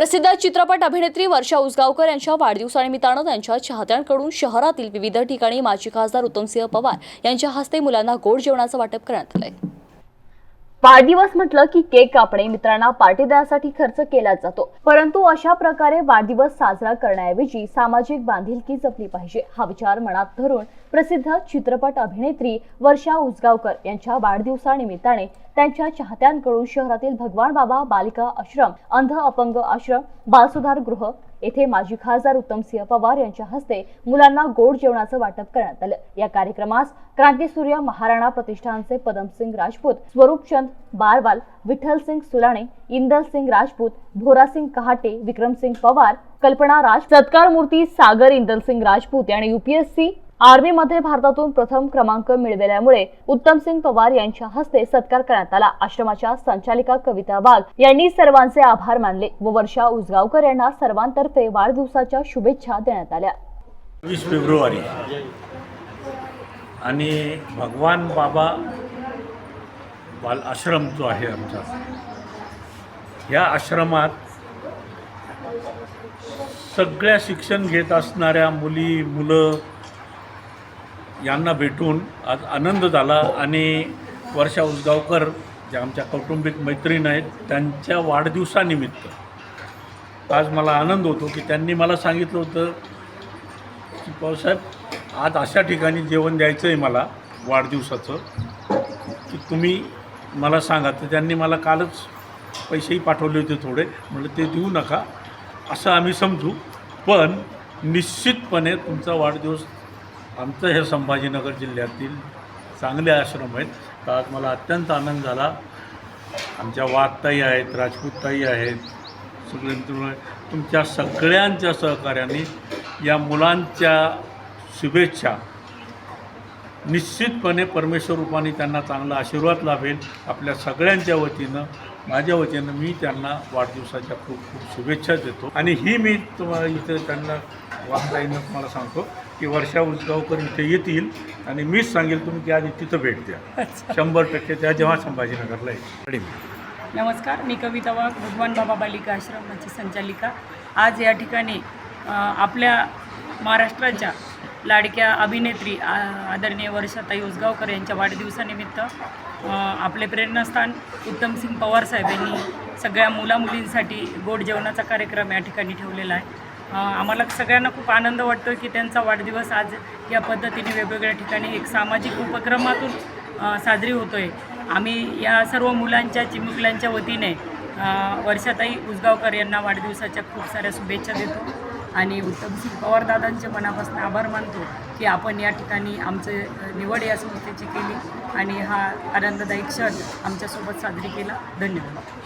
प्रसिद्ध चित्रपट अभिनेत्री वर्षा उसगावकर यांच्या वाढदिवसानिमित्तानं त्यांच्या चाहत्यांकडून शहरातील विविध ठिकाणी माजी खासदार उत्तमसिंह पवार यांच्या हस्ते मुलांना गोड जेवणाचं वाटप करण्यात आलंय. वाढदिवस म्हटलं की केक कापणे मित्रांना पार्टी देण्यासाठी खर्च केला जातो. परंतु अशा प्रकारे वाढदिवस साजरा करण्याऐवजी सामाजिक बांधिलकी जपली पाहिजे हा विचार मनात धरून प्रसिद्ध चित्रपट अभिनेत्री वर्षा उसगावकर यांच्या वाढदिवसानिमित्ताने त्यांच्या चाहत्यांकडून शहरातील भगवान बाबा बालिका आश्रम अंध अपंग आश्रम बालसुधार गृह येथे माजी खासदार उत्तमसिंह पवार यांच्या हस्ते मुलांना गोड जेवणाचं वाटप करण्यात आलं. या कार्यक्रमास क्रांतीसूर्य महाराणा प्रतिष्ठानचे पदमसिंग राजपूत स्वरूपचंद बारवाल विठ्ठलसिंग सुलाणे इंदरसिंग राजपूत भोरासिंग कहाटे विक्रमसिंग पवार कल्पना राज सत्कार मूर्ती सागर इंदरसिंग राजपूत आणि युपीएससी आर्मी मध्ये भारतातून प्रथम क्रमांक मिळविल्यामुळे उत्तमसिंग पवार यांच्या हस्ते सत्कार करण्यात आला. आश्रमाच्या संचालिका कविता वाघ यांनी सर्वांचे आभार मानले व वर्षा उसगावकर यांना सर्वांतर्फे वाढदिवसाच्या शुभेच्छा देण्यात आल्या. वीस फेब्रुवारी. आणि भगवान बाबा बाल आश्रम जो आहे आमचा या आश्रमात सगळ्या शिक्षण घेत असणाऱ्या मुली मुलं यांना भेटून आज आनंद झाला आणि वर्षा उसगावकर ज्या आमच्या कौटुंबिक मैत्रीण आहेत त्यांच्या वाढदिवसानिमित्त आज मला आनंद होतो की त्यांनी मला सांगितलं होतं की पावसाहेब आज अशा ठिकाणी जेवण द्यायचं आहे मला वाढदिवसाचं की तुम्ही मला सांगा. तर त्यांनी मला कालच पैसेही पाठवले होते थोडे. म्हटलं ते देऊ नका असं आम्ही समजू पण निश्चितपणे तुमचा वाढदिवस आमचं हे संभाजीनगर जिल्ह्यातील चांगले आश्रम आहेत. तर आज मला अत्यंत आनंद झाला. आमच्या वाघताई आहेत राजपूतताई आहेत सगळे तुमच्या सगळ्यांच्या सहकार्याने या मुलांच्या शुभेच्छा निश्चितपणे परमेश्वर रूपाने त्यांना चांगला आशीर्वाद लाभेल. आपल्या सगळ्यांच्या वतीनं माझ्या वतीनं मी त्यांना वाढदिवसाच्या खूप खूप शुभेच्छा देतो. आणि ही मी तुम्हाला इथे त्यांना वाचता येणं तुम्हाला सांगतो की वर्षा उसगावकर इथे येतील आणि मीच सांगेल तुम्ही की आधी तिथं भेट द्या. शंभर टक्के त्या जेव्हा संभाजीनगरला येईल नमस्कार मी कविता वाघ भगवान बाबा बालिका आश्रमाची संचालिका. आज या ठिकाणी आपल्या महाराष्ट्राच्या लाडक्या अभिनेत्री आ- आदरणीय वर्षाताई उसगावकर यांच्या वाढदिवसानिमित्त आपले प्रेरणास्थान उत्तमसिंग पवार साहेब यांनी सगळ्या मुलामुलींसाठी गोड जेवणाचा कार्यक्रम या ठिकाणी ठेवलेला आहे. आम्हाला सगळ्यांना खूप आनंद वाटतो की त्यांचा वाढदिवस आज या पद्धतीने वेगवेगळ्या ठिकाणी एक सामाजिक उपक्रमातून साजरी होतो आहे आम्ही या सर्व मुलांच्या चिमुकल्यांच्या वतीने वर्षाताई उसगावकर यांना वाढदिवसाच्या खूप साऱ्या शुभेच्छा देतो. आणि उत्तमसिंग पवारदादांचे मनापासून आभार मानतो की आपण या ठिकाणी आमचे निवड या संस्थेची केली आणि हा आनंददायी क्षण आमच्यासोबत साजरी केला. धन्यवाद.